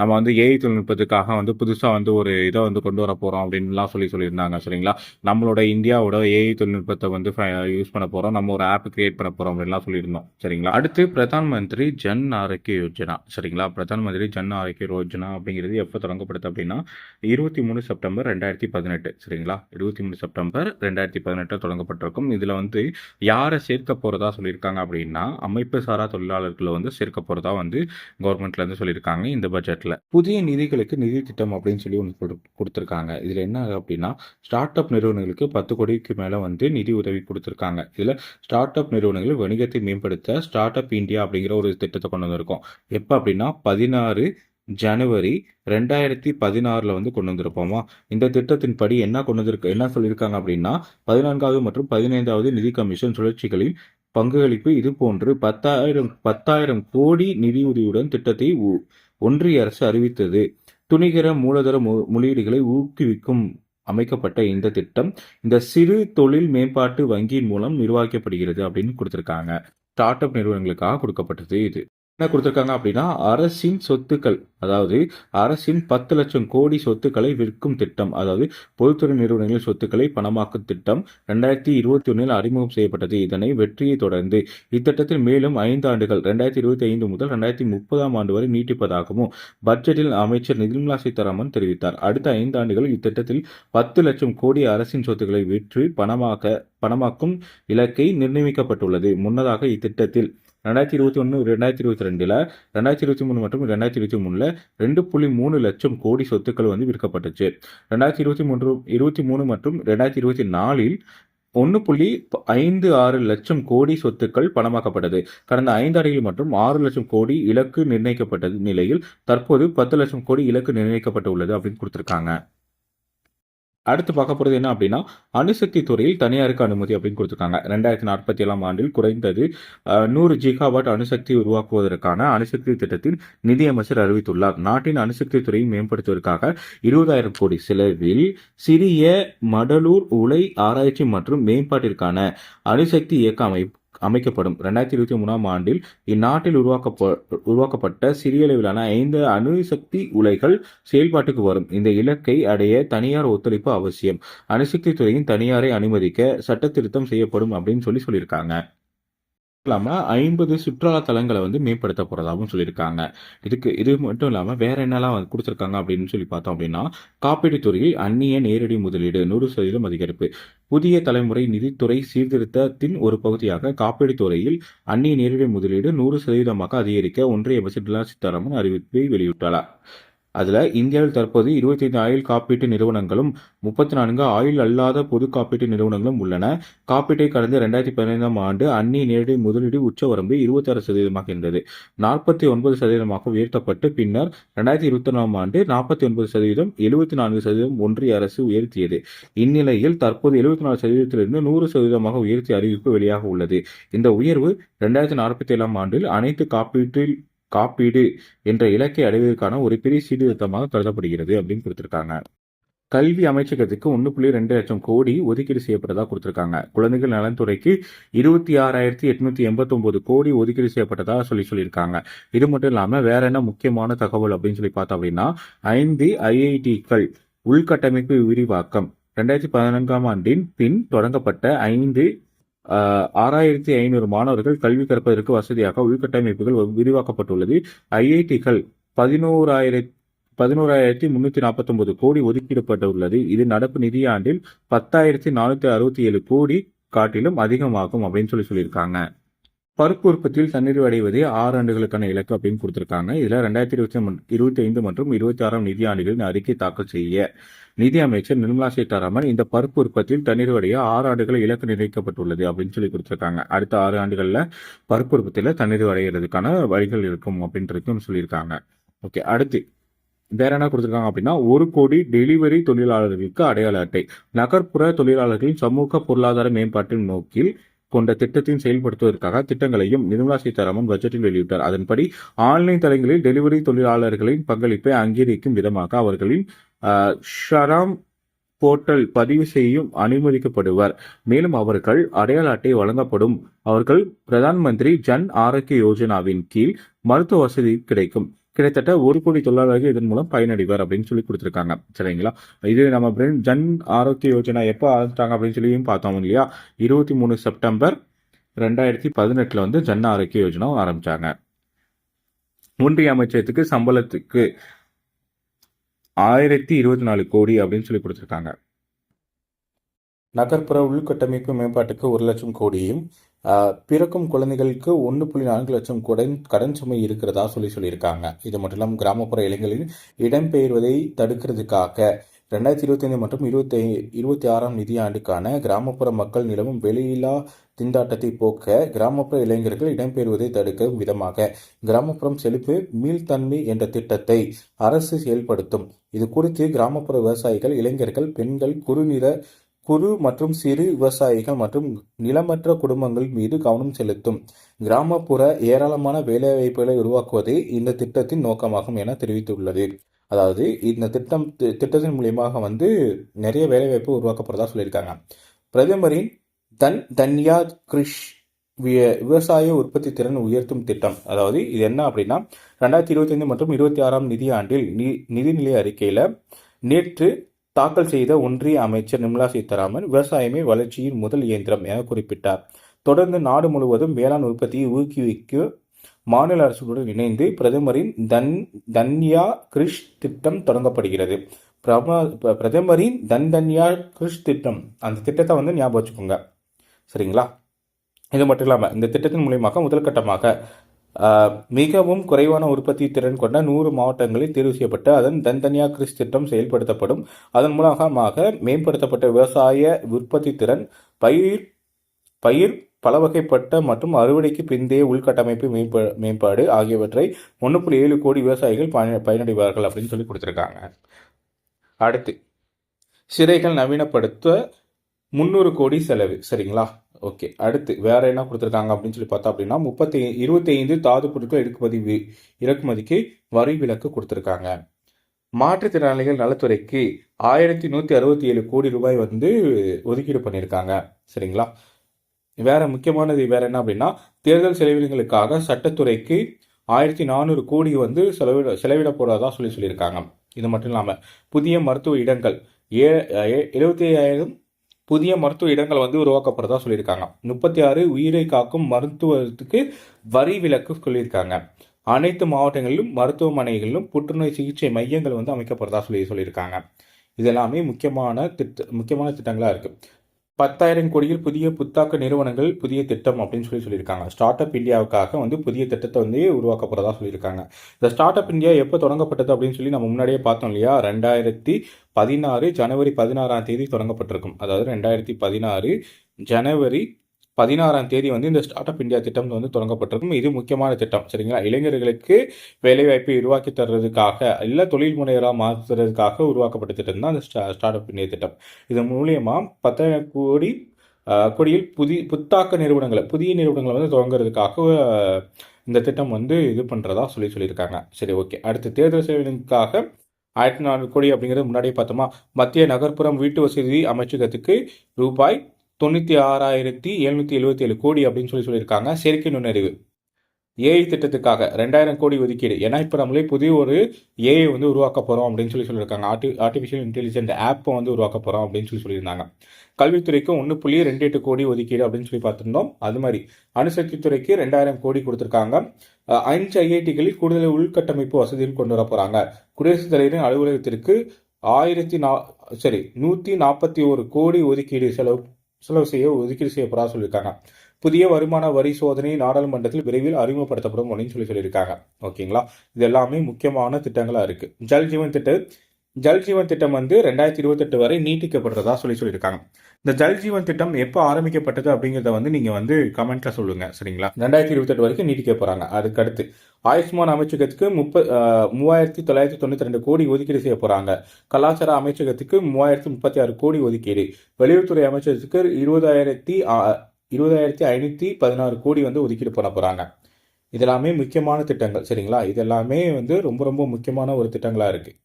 நம்ம நம்ம வந்து ஏஐ தொழில்நுட்பத்துக்காக வந்து புதுசாக வந்து ஒரு இதை வந்து கொண்டு வர போகிறோம் அப்படின்லாம் சொல்லி சொல்லியிருந்தாங்க சரிங்களா? நம்மளோட இந்தியாவோட ஏஐ தொழில்நுட்பத்தை வந்து யூஸ் பண்ண போகிறோம் நம்ம ஒரு ஆப் கிரியேட் பண்ண போகிறோம் அப்படின்லாம் சொல்லியிருந்தோம் சரிங்களா? அடுத்து பிரதான் மந்திரி ஜன் ஆரோக்கிய யோஜனா சரிங்களா? பிரதான் மந்திரி ஜன் ஆரோக்கிய யோஜனா அப்படிங்கிறது எப்போ தொடங்கப்படுது அப்படின்னா இருபத்தி மூணு செப்டம்பர் ரெண்டாயிரத்தி பதினெட்டு சரிங்களா? இருபத்தி மூணு செப்டம்பர் ரெண்டாயிரத்தி பதினெட்டில் தொடங்கப்பட்டிருக்கும். இதில் வந்து யாரை சேர்க்க போகிறதா சொல்லியிருக்காங்க அப்படின்னா அமைப்பு சாரா தொழிலாளர்களை வந்து சேர்க்க போகிறதா வந்து கவர்மெண்ட்லேருந்து சொல்லியிருக்காங்க இந்த பட்ஜெட்டில் புதிய நிதிகளுக்கு நிதி திட்டம் அப்படின்னு சொல்லி ஒன்று கொடு- இதில் என்ன அப்படின்னா ஸ்டார்ட் அப் நிறுவனங்களுக்கு பத்து கோடிக்கு மேலே வந்து நிதி உதவி கொடுத்துருக்காங்க. இதில் ஸ்டார்ட் அப் நிறுவனங்கள் வணிகத்தை மேம்படுத்த ஸ்டார்ட் அப் இந்தியா அப்படிங்கிற ஒரு திட்டத்தை கொண்டு வந்திருக்கோம். எப்போ அப்படின்னா பதினாறு ஜனவரி ரெண்டாயிரத்தி பதினாறில் வந்து கொண்டு வந்திருப்போமா? இந்த திட்டத்தின்படி என்ன கொண்டு வந்திருக்கு என்ன சொல்லியிருக்காங்க அப்படின்னா பதினான்காவது மற்றும் பதினைந்தாவது நிதி கமிஷன் சுழற்சிகளில் பங்களிப்பு இது போன்று பத்தாயிரம் பத்தாயிரம் கோடி நிதியுதவியுடன் திட்டத்தை உ- ஒன்றிய அரசு அறிவித்தது. துணிகர மூலதர முதலீடுகளை ஊக்குவிக்கும் அமைக்கப்பட்ட இந்த திட்டம் இந்த சிறு தொழில் மேம்பாட்டு வங்கியின் மூலம் நிர்வகிக்கப்படுகிறது அப்படின்னு கொடுத்துருக்காங்க. ஸ்டார்ட் அப் நிறுவனங்களுக்காக கொடுக்கப்பட்டது இது. என்ன கொடுத்துருக்காங்க அப்படின்னா அரசின் சொத்துக்கள் அதாவது அரசின் பத்து லட்சம் கோடி சொத்துக்களை விற்கும் திட்டம் அதாவது பொதுத்துறை நிறுவனங்களின் சொத்துக்களை பணமாக்கும் திட்டம் ரெண்டாயிரத்தி இருபத்தி ஒன்றில் அறிமுகம் செய்யப்பட்டது. இதனை வெற்றியை தொடர்ந்து இத்திட்டத்தில் மேலும் ஐந்து ஆண்டுகள் ரெண்டாயிரத்தி இருபத்தி ஐந்து முதல் ரெண்டாயிரத்தி முப்பதாம் ஆண்டு வரை நீட்டிப்பதாகவும் பட்ஜெட்டில் அமைச்சர் நிர்மலா சீதாராமன் தெரிவித்தார். அடுத்த ஐந்து ஆண்டுகள் இத்திட்டத்தில் பத்து லட்சம் கோடி அரசின் சொத்துக்களை விற்று பணமாக்க பணமாக்கும் இலக்கை நிர்ணயிக்கப்பட்டுள்ளது. முன்னதாக இத்திட்டத்தில் ரெண்டாயிரத்தி இருபத்தி ஒன்று ரெண்டாயிரத்தி இருபத்தி ரெண்டில் ரெண்டாயிரத்தி இருபத்தி மூணு மற்றும் ரெண்டாயிரத்தி இருபத்தி மூணில் ரெண்டு புள்ளி மூணு லட்சம் கோடி சொத்துக்கள் வந்து விற்கப்பட்டுச்சு. ரெண்டாயிரத்தி இருபத்தி மூன்று இருபத்தி மூணு மற்றும் ரெண்டாயிரத்தி இருபத்தி நாலில் ஒன்று புள்ளி ப- ஐந்து ஆறு லட்சம் கோடி சொத்துக்கள் பணமாக்கப்பட்டது. கடந்த ஐந்து மற்றும் ஆறு லட்சம் கோடி இலக்கு நிர்ணயிக்கப்பட்ட நிலையில் தற்போது பத்து லட்சம் கோடி இலக்கு நிர்ணயிக்கப்பட்டு உள்ளது அப்படின்னு கொடுத்துருக்காங்க. அடுத்து பார்க்க போகிறது என்ன அப்படின்னா அணுசக்தி துறையில் தனியாருக்கு அனுமதி அப்படின்னு கொடுத்துருக்காங்க. ரெண்டாயிரத்தி நாற்பத்தி ஏழாம் ஆண்டில் குறைந்தது நூறு ஜிகாவாட் அணுசக்தி உருவாக்குவதற்கான அணுசக்தி திட்டத்தில் நிதியமைச்சர் அறிவித்துள்ளார். நாட்டின் அணுசக்தி துறையை மேம்படுத்துவதற்காக இருபதாயிரம் கோடி செலவில் சிறிய மடலூர் உலை ஆராய்ச்சி மற்றும் மேம்பாட்டிற்கான அணுசக்தி இயக்க அமைப்பு அமைக்கப்படும். ரெண்டாயிரத்தி இருபத்தி மூணாம் ஆண்டில் இந்நாட்டில் உருவாக்கப்ப உருவாக்கப்பட்ட சிறிய அளவிலான ஐந்து அணுசக்தி உலைகள் செயல்பாட்டுக்கு வரும். இந்த இலக்கை அடைய தனியார் ஒத்துழைப்பு அவசியம். அணுசக்தி துறையின் தனியாரை அனுமதிக்க சட்ட திருத்தம் செய்யப்படும் அப்படின்னு சொல்லி சொல்லியிருக்காங்க. இல்லாமல் ஐம்பது சுற்றுலா தலங்களை வந்து மேம்படுத்த போகிறதாகவும் சொல்லியிருக்காங்க. இதுக்கு இது மட்டும் இல்லாமல் வேற என்னெல்லாம் வந்து கொடுத்துருக்காங்க அப்படின்னு சொல்லி பார்த்தோம் அப்படின்னா காப்பீடு துறையில் அந்நிய நேரடி முதலீடு நூறு சதவீதம் அதிகரிப்பு. புதிய தலைமுறை நிதித்துறை சீர்திருத்தத்தின் ஒரு பகுதியாக காப்பீடு துறையில் அந்நிய நேரடி முதலீடு நூறு சதவீதமாக அதிகரிக்க ஒன்றிய அமைச்சர் நிர்மலா சீதாராமன் அறிவிப்பை வெளியிட்டுள்ளார். அதில் இந்தியாவில் தற்போது 25 ஆயுள் காப்பீட்டு நிறுவனங்களும் முப்பத்தி நான்கு ஆயுள் அல்லாத பொது காப்பீட்டு நிறுவனங்களும் உள்ளன. காப்பீட்டை கடந்த ரெண்டாயிரத்தி பதினைந்தாம் ஆண்டு அந்நிய நேரடி முதலீடு உச்சவரம்பு இருபத்தாறு சதவீதமாக இருந்தது. நாற்பத்தி ஒன்பது சதவீதமாக உயர்த்தப்பட்டு பின்னர் ரெண்டாயிரத்தி இருபத்தி ஒன்றாம் ஆண்டு நாற்பத்தி ஒன்பது சதவீதம் எழுபத்தி நான்கு சதவீதம் ஒன்றிய அரசு உயர்த்தியது. இந்நிலையில் தற்போது எழுபத்தி நாலு சதவீதத்திலிருந்து நூறு சதவீதமாக உயர்த்திய அறிவிப்பு வெளியாக உள்ளது. இந்த உயர்வு ரெண்டாயிரத்தி நாற்பத்தி ஏழாம் ஆண்டில் அனைத்து காப்பீட்டில் காப்பீடு என்ற இலக்கை அடைவதற்கான ஒரு பெரிய சீர்திருத்தமாக கருதப்படுகிறது அப்படின்னு கொடுத்திருக்காங்க. கல்வி அமைச்சகத்துக்கு ஒன்று புள்ளி ரெண்டு லட்சம் கோடி ஒதுக்கீடு செய்யப்பட்டதாக கொடுத்துருக்காங்க. குழந்தைகள் நலன்துறைக்கு இருபத்தி ஆறாயிரத்தி எட்நூத்தி எண்பத்தொன்பது கோடி ஒதுக்கீடு செய்யப்பட்டதாக சொல்லி சொல்லியிருக்காங்க. இது மட்டும் இல்லாமல் வேற என்ன முக்கியமான தகவல் அப்படின்னு சொல்லி பார்த்தோம் அப்படின்னா ஐந்து ஐஐடிக்கள் உள்கட்டமைப்பு விரிவாக்கம். ரெண்டாயிரத்தி பதினான்காம் ஆண்டின் பின் தொடங்கப்பட்ட ஐந்து ஆறாயிரத்தி ஐநூறு மாணவர்கள் கல்வி கற்பதற்கு வசதியாக உள்கட்டமைப்புகள் விரிவாக்கப்பட்டுள்ளது. ஐஐடிகள் பதினோராயிரத்தி பதினோராயிரத்தி முன்னூத்தி நாற்பத்தொன்பது கோடி ஒதுக்கீடப்பட்டுள்ளது இது நடப்பு நிதியாண்டில் பத்தாயிரத்தி நானூத்தி அறுபத்தி ஏழு கோடி காட்டிலும் அதிகமாகும் அப்படின்னு சொல்லி சொல்லியிருக்காங்க. பருப்பு உற்பத்தியில் தன்னிறைவு அடைவதே ஆறு ஆண்டுகளுக்கான இலக்கு அப்படின்னு கொடுத்திருக்காங்க. இதுல ரெண்டாயிரத்தி இருபத்தி இருபத்தி ஐந்து மற்றும் இருபத்தி ஆறாம் நிதியாண்டுகளின் அறிக்கை தாக்கல் செய்ய நிதி அமைச்சர் நிர்மலா சீதாராமன் இந்த பருப்பு உற்பத்தியில் தன்னிறைவு அடைய ஆறு ஆண்டுகள் இலக்கு நிர்ணயிக்கப்பட்டுள்ளது அப்படின்னு சொல்லி கொடுத்திருக்காங்க. அடுத்த ஆறு ஆண்டுகளில் பருப்பு உற்பத்தியில் தன்னிறைவு அடைகிறதுக்கான வழிகள் இருக்கும் அப்படின்றதுக்கும் சொல்லியிருக்காங்க. ஓகே அடுத்து வேற என்ன கொடுத்துருக்காங்க அப்படின்னா ஒரு கோடி டெலிவரி தொழிலாளர்களுக்கு அடையாள அட்டை. நகர்ப்புற தொழிலாளர்களின் சமூக பொருளாதார மேம்பாட்டின் நோக்கில் கொண்ட திட்டத்தின் செயல்படுத்துவதற்காக திட்டங்களையும் நிர்மலா சீதாராமன் பட்ஜெட்டில் வெளியிட்டார். அதன்படி ஆன்லைன் தளங்களில் டெலிவரி தொழிலாளர்களின் பங்களிப்பை அங்கீகரிக்கும் விதமாக அவர்களின் ஆஹ், ஷராம் போர்ட்டல் பதிவு செய்யும் அனுமதிக்கப்படுவர். மேலும் அவர்கள் அடையாள அட்டை வழங்கப்படும். அவர்கள் பிரதான் மந்திரி ஜன் ஆரோக்கிய யோஜனாவின் கீழ் மருத்துவ வசதி கிடைக்கும். கிட்டத்தட்ட ஒரு கோடி தொழிலாளர்கள் இதன் மூலம் பயனடைவர் அப்படின்னு சொல்லி கொடுத்துருக்காங்க. சரிங்களா? இது நம்ம பிரெயின் ஜன் ஆரோக்கிய யோஜனா எப்போ ஆரம்பிச்சிட்டாங்க அப்படின்னு சொல்லியும் பார்த்தோம் இல்லையா? இருபத்தி மூணு செப்டம்பர் ரெண்டாயிரத்தி பதினெட்டில் வந்து ஜன் ஆரோக்கிய யோஜனா ஆரம்பித்தாங்க ஒன்றிய அமைச்சகத்துக்கு சம்பளத்துக்கு ஆயிரத்தி இருபத்தி நாலு கோடி அப்படின்னு சொல்லி கொடுத்துருக்காங்க. நகர்ப்புற உள்கட்டமைப்பு மேம்பாட்டுக்கு ஒரு லட்சம் கோடியும் பிறக்கும் குழந்தைகளுக்கு ஒன்று புள்ளி நான்கு லட்சம் கடன் கடன் சுமை இருக்கிறதா சொல்லி சொல்லியிருக்காங்க. இது மட்டும் இல்லாமல் கிராமப்புற இளைஞர்களின் இடம்பெயர்வதை தடுக்கிறதுக்காக ரெண்டாயிரத்தி இருபத்தைந்து மற்றும் இருபத்தி இருபத்தி ஆறாம் நிதியாண்டுக்கான கிராமப்புற மக்கள் நிலவும் வெளியில்லா திண்டாட்டத்தை போக்க கிராமப்புற இளைஞர்கள் இடம்பெயர்வதை தடுக்கும் விதமாக கிராமப்புறம் செழிப்பு மீள்தன்மை என்ற திட்டத்தை அரசு செயல்படுத்தும். இது குறித்து கிராமப்புற விவசாயிகள் இளைஞர்கள் பெண்கள் குறுநிற குறு மற்றும் சிறு விவசாயிகள் மற்றும் நிலமற்ற குடும்பங்கள் மீது கவனம் செலுத்தும். கிராமப்புற ஏராளமான வேலைவாய்ப்புகளை உருவாக்குவதே இந்த திட்டத்தின் நோக்கமாகும் என தெரிவித்துள்ளது. அதாவது இந்த திட்டம் திட்டத்தின் மூலியமாக வந்து நிறைய வேலைவாய்ப்பு உருவாக்கப்படுறதா சொல்லியிருக்காங்க. பிரதமரின் தன் தன்யா கிருஷ் விவசாய உற்பத்தி திறன் உயர்த்தும் திட்டம். அதாவது இது என்ன அப்படின்னா ரெண்டாயிரத்தி இருபத்தைந்து மற்றும் இருபத்தி ஆறாம் நிதியாண்டில் நி நிதிநிலை அறிக்கையில் நேற்று தாக்கல் செய்த ஒன்றிய அமைச்சர் நிர்மலா சீதாராமன் விவசாயமே வளர்ச்சியின் முதல் இயந்திரம் என குறிப்பிட்டார். தொடர்ந்து நாடு முழுவதும் வேளாண் உற்பத்தியை ஊக்குவிக்க மாநில அரசுடன் இணைந்து பிரதமரின் தன் தன்யா கிருஷ் திட்டம் தொடங்கப்படுகிறது. பிரதமரின் தன் தன்யா கிருஷ் திட்டம். அந்த திட்டத்தை வந்து ஞாபகம் வச்சுக்கோங்க. சரிங்களா? இது மட்டும் இல்லாமல் இந்த திட்டத்தின் மூலியமாக முதல் கட்டமாக மிகவும் குறைவான உற்பத்தி திறன் கொண்ட நூறு மாவட்டங்களில் தேர்வு செய்யப்பட்டு அதன் தன்தனியாக கிறிஸ் திட்டம் செயல்படுத்தப்படும். அதன் மூலமாக மேம்படுத்தப்பட்ட விவசாய உற்பத்தி திறன் பயிர் பயிர் பலவகைப்பட்ட மற்றும் அறுவடைக்கு பிந்தைய உள்கட்டமைப்பு மேம்பா மேம்பாடு ஆகியவற்றை ஒன்று புள்ளி ஏழு கோடி விவசாயிகள் பயன பயனடைவார்கள் அப்படின்னு சொல்லி கொடுத்துருக்காங்க. அடுத்து சிறைகள் நவீனப்படுத்த முந்நூறு கோடி செலவு சரிங்களா? ஓகே அடுத்து வேற என்ன கொடுத்துருக்காங்க அப்படின்னு சொல்லி பார்த்தா அப்படின்னா முப்பத்தி இருபத்தி ஐந்து தாது பொருட்கள் இறக்குமதி இறக்குமதிக்கு வரி விலக்கு கொடுத்துருக்காங்க. மாற்றுத்திறனாளிகள் நலத்துறைக்கு ஆயிரத்தி நூற்றி அறுபத்தி ஏழு கோடி ரூபாய் வந்து ஒதுக்கீடு பண்ணியிருக்காங்க. சரிங்களா? வேற முக்கியமானது வேற என்ன அப்படின்னா தேர்தல் செலவினங்களுக்காக சட்டத்துறைக்கு ஆயிரத்தி நானூறு கோடி வந்து செலவிட செலவிட போறதா சொல்லி சொல்லியிருக்காங்க. இது மட்டும் இல்லாமல் புதிய மருத்துவ இடங்கள் ஏ எழுபத்தி ஐயாயிரம் புதிய மருத்துவ இடங்கள் வந்து உருவாக்கப்படுறதா சொல்லியிருக்காங்க. முப்பத்தி ஆறு உயிரை காக்கும் மருத்துவத்துக்கு வரி விலக்கு சொல்லியிருக்காங்க. அனைத்து மாவட்டங்களிலும் மருத்துவமனைகளிலும் புற்றுநோய் சிகிச்சை மையங்கள் வந்து அமைக்கப்படுறதா சொல்லி சொல்லியிருக்காங்க. இதெல்லாமே முக்கியமான திட்ட முக்கியமான திட்டங்களாக இருக்குது பத்தாயிரம் கோடியில் புதிய புத்தாக்க நிறுவனங்கள் புதிய திட்டம் அப்படின்னு சொல்லி சொல்லியிருக்காங்க. ஸ்டார்ட் அப் இந்தியாவுக்காக வந்து புதிய திட்டத்தை வந்து உருவாக்க போகிறதா சொல்லியிருக்காங்க. இந்த ஸ்டார்ட் அப் இந்தியா எப்போ தொடங்கப்பட்டது அப்படின்னு சொல்லி நம்ம முன்னாடியே பார்த்தோம் இல்லையா? ரெண்டாயிரத்தி பதினாறு ஜனவரி பதினாறாம் தேதி தொடங்கப்பட்டிருக்கும். அதாவது ரெண்டாயிரத்தி பதினாறு ஜனவரி பதினாறாம் தேதி வந்து இந்த ஸ்டார்ட் அப் இந்தியா திட்டம் வந்து தொடங்கப்பட்டிருக்கும். இது முக்கியமான திட்டம் சரிங்களா? இளைஞர்களுக்கு வேலைவாய்ப்பை உருவாக்கி தர்றதுக்காக இல்லை தொழில் முனைவராக மாற்றுறதுக்காக உருவாக்கப்பட்ட திட்டம் தான் இந்த ஸ்டார்ட் அப் இந்தியா திட்டம். இது மூலியமாக பத்தாயிரம் கோடி கொடியில் கோடியில் புதிய புத்தாக்க நிறுவனங்களை புதிய நிறுவனங்களை வந்து தொடங்குறதுக்காக இந்த திட்டம் வந்து இது பண்ணுறதா சொல்லி சொல்லியிருக்காங்க. சரி ஓகே. அடுத்து தேர்தல் சேவைகளுக்காக ஆயிரத்தி நானூறு கோடி அப்படிங்கிறது முன்னாடியே பார்த்தோமா? மத்திய நகர்ப்புறம் வீட்டு வசதி அமைச்சகத்துக்கு ரூபாய் தொண்ணூற்றி ஆறாயிரத்தி எழுநூற்றி எழுபத்தி ஏழு கோடி அப்படின்னு சொல்லி சொல்லியிருக்காங்க. செயற்கை நுண்ணறிவு. ஏஐ திட்டத்துக்காக ரெண்டாயிரம் கோடி ஒதுக்கீடு. ஏன்னா இப்போ நம்மளே புதிய ஒரு ஏஐ வந்து உருவாக்க போகிறோம் அப்படின்னு சொல்லி சொல்லியிருக்காங்க. ஆர்டி ஆர்டிஃபிஷியல் இன்டெலிஜென்ட் ஆப்பை வந்து உருவாக்க போகிறோம் அப்படின்னு சொல்லி சொல்லியிருந்தாங்க. கல்வித்துறைக்கு ஒன்று புள்ளி ரெண்டு எட்டு கோடி ஒதுக்கீடு அப்படின்னு சொல்லி பார்த்துருந்தோம். அது மாதிரி அணுசக்தி துறைக்கு ரெண்டாயிரம் கோடி கொடுத்துருக்காங்க. அஞ்சு ஐஐடிகளில் கூடுதல் உள்கட்டமைப்பு வசதியும் கொண்டு வர போகிறாங்க குடியரசுத் தலைவரின் அலுவலகத்திற்கு ஆயிரத்தி நா சரி நூற்றி நாற்பத்தி ஒரு கோடி ஒதுக்கீடு செலவு செலவு செய்ய ஒதுக்கீடு செய்யப்படா சொல்லியிருக்காங்க. புதிய வருமான வரி சோதனை நாடாளுமன்றத்தில் விரைவில் அறிமுகப்படுத்தப்படும் அப்படின்னு சொல்லி சொல்லியிருக்காங்க. ஓகேங்களா? இது எல்லாமே முக்கியமான திட்டங்களாக இருக்குது ஜல் ஜீவன் திட்டம் ஜல் ஜீவன் திட்டம் வந்து ரெண்டாயிரத்தி இருபத்தெட்டு வரை நீட்டிக்கப்படுறதா சொல்லி சொல்லியிருக்காங்க. இந்த ஜல் ஜீவன் திட்டம் எப்போ ஆரம்பிக்கப்பட்டது அப்படிங்கிறத வந்து நீங்கள் வந்து கமெண்ட்டில் சொல்லுங்க சரிங்களா? ரெண்டாயிரத்தி இருபத்தெட்டு வரைக்கும் நீட்டிக்க போகிறாங்க அதுக்கு அடுத்து ஆயுஷ்மான் அமைச்சகத்துக்கு முப்ப மூவாயிரத்தி தொள்ளாயிரத்தி தொண்ணூற்றி ரெண்டு கோடி ஒதுக்கீடு செய்ய போகிறாங்க கலாச்சார அமைச்சகத்துக்கு மூவாயிரத்தி முப்பத்தி ஆறு கோடி ஒதுக்கீடு. வெளியுறவுத்துறை அமைச்சகத்துக்கு இருபதாயிரத்தி இருபதாயிரத்தி ஐநூற்றி பதினாறு கோடி வந்து ஒதுக்கீடு பண்ண போகிறாங்க இதெல்லாமே முக்கியமான திட்டங்கள் சரிங்களா? இதெல்லாமே வந்து ரொம்ப ரொம்ப முக்கியமான ஒரு திட்டங்களாக இருக்குது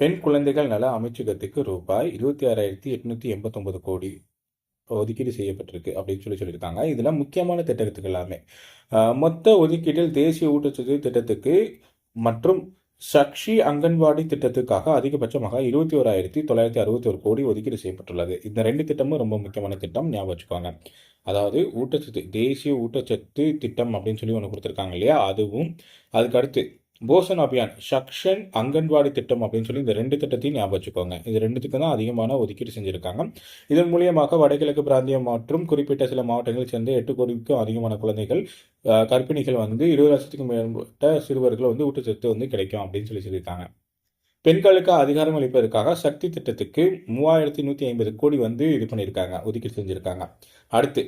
பெண் குழந்தைகள் நல அமைச்சகத்துக்கு ரூபாய் இருபத்தி ஆறாயிரத்தி எட்நூற்றி எண்பத்தொம்பது கோடி ஒதுக்கீடு செய்யப்பட்டிருக்கு அப்படின்னு சொல்லி சொல்லியிருக்காங்க. இதெல்லாம் முக்கியமான திட்டத்துக்கு எல்லாமே. மொத்த ஒதுக்கீட்டில் தேசிய ஊட்டச்சத்து திட்டத்துக்கு மற்றும் சக்ஷி அங்கன்வாடி திட்டத்துக்காக அதிகபட்சமாக இருபத்தி ஓராயிரத்தி தொள்ளாயிரத்தி அறுபத்தி ஒரு கோடி ஒதுக்கீடு செய்யப்பட்டுள்ளது. இந்த ரெண்டு திட்டமும் ரொம்ப முக்கியமான திட்டம் ஞாபகம் வச்சுக்கோங்க. அதாவது ஊட்டச்சத்து தேசிய ஊட்டச்சத்து திட்டம் அப்படின்னு சொல்லி ஒன்று கொடுத்துருக்காங்க இல்லையா? அதுவும் அதுக்கடுத்து போசன் போஷன் அபியான் சக்ஷன் அங்கன்வாடி திட்டம் அப்படின்னு சொல்லி இந்த ரெண்டு திட்டத்தையும் ஞாபகம் வச்சுக்கோங்க. இது ரெண்டுத்துக்கு தான் அதிகமான ஒதுக்கீடு செஞ்சுருக்காங்க. இதன் மூலியமாக வடகிழக்கு பிராந்தியம் மற்றும் குறிப்பிட்ட சில மாவட்டங்களில் சேர்ந்து எட்டு கோடிக்கும் அதிகமான குழந்தைகள் கர்ப்பிணிகள் வந்து இருபது லட்சத்துக்கும் மேற்பட்ட சிறுவர்கள் வந்து ஊட்டச்சத்து வந்து கிடைக்கும் அப்படின்னு சொல்லி சொல்லியிருக்காங்க. பெண்களுக்கு அதிகாரம் அளிப்பதற்காக சக்தி திட்டத்துக்கு மூவாயிரத்தி நூற்றி ஐம்பது கோடி வந்து இது பண்ணியிருக்காங்க ஒதுக்கீடு செஞ்சுருக்காங்க. அடுத்து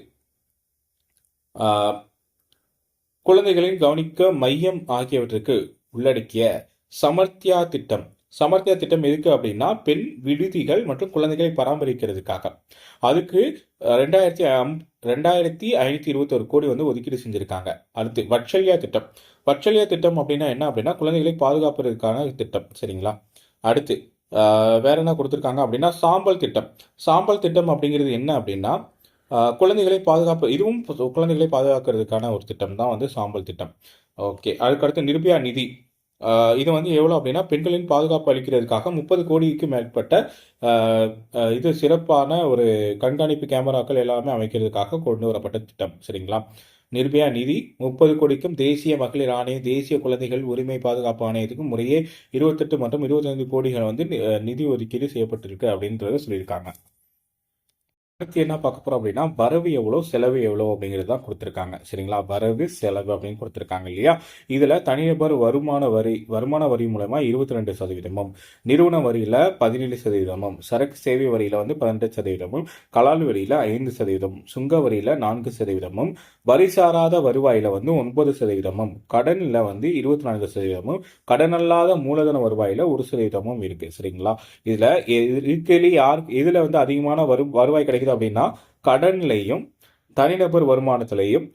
குழந்தைகளின் கவனிக்க மையம் ஆகியவற்றுக்கு உள்ளடக்கிய சமர்த்தியா திட்டம். சமர்த்தியா திட்டம் எதுக்கு அப்படின்னா பெண் விடுதிகள் மற்றும் குழந்தைகளை பராமரிக்கிறதுக்காக. அதுக்கு ரெண்டாயிரத்தி அம்- ரெண்டாயிரத்தி ஐநூத்தி இருபத்தொரு கோடி வந்து ஒதுக்கீடு செஞ்சிருக்காங்க. அடுத்து வட்சல்யா திட்டம். வட்சல்யா திட்டம் அப்படின்னா என்ன அப்படின்னா குழந்தைகளை பாதுகாப்பதற்கான திட்டம். சரிங்களா? அடுத்து வேற என்ன கொடுத்துருக்காங்க அப்படின்னா சாம்பல் திட்டம். சாம்பல் திட்டம் அப்படிங்கிறது என்ன அப்படின்னா குழந்தைகளை பாதுகாப்பு இதுவும் குழந்தைகளை பாதுகாக்கிறதுக்கான ஒரு திட்டம் தான் வந்து சாம்பல் திட்டம். ஓகே அதுக்கடுத்து நிர்பயா நிதி. இது வந்து எவ்வளோ அப்படின்னா பெண்களின் பாதுகாப்பு அளிக்கிறதுக்காக முப்பது கோடிக்கு மேற்பட்ட இது சிறப்பான ஒரு கண்காணிப்பு கேமராக்கள் எல்லாமே அமைக்கிறதுக்காக கொண்டு வரப்பட்ட திட்டம். சரிங்களா? நிர்பயா நிதி முப்பது கோடிக்கும் தேசிய மகளிர் ஆணையம் தேசிய குழந்தைகள் உரிமை பாதுகாப்பு ஆணையத்துக்கும் முறையே இருபத்தெட்டு மற்றும் இருபத்தைந்து கோடிகள் வந்து நி- நிதி ஒதுக்கீடு செய்யப்பட்டிருக்கு அப்படின்றத சொல்லியிருக்காங்க. அடுத்து என்ன பார்க்க போறோம் அப்படின்னா வரவு எவ்வளோ செலவு எவ்வளோ அப்படிங்கிறது தான் கொடுத்துருக்காங்க. சரிங்களா? வரவு செலவு அப்படின்னு கொடுத்துருக்காங்க இல்லையா? இதில் தனிநபர் வருமான வரி வருமான வரி மூலமா இருபத்தி ரெண்டு சதவீதமும் நிறுவன வரியில் பதினேழு சதவீதமும் சரக்கு சேவை வரியில் வந்து பதினெட்டு சதவீதமும் கலால் வரியில் ஐந்து சதவீதமும் சுங்க வரியில் நான்கு சதவீதமும் வரி சாராத வருவாயில் வந்து ஒன்பது சதவீதமும் கடனில் வந்து இருபத்தி நான்கு சதவீதமும் கடனல்லாத மூலதன வருவாயில் ஒரு சதவீதமும் இருக்கு. சரிங்களா? இதில் இருக்கையிலே யார் இதில் வந்து அதிகமான வரு வருவாய் கிடைக்குது அப்படின்னா கடன்லையும் தனிநபர் வருமானத்திலையும்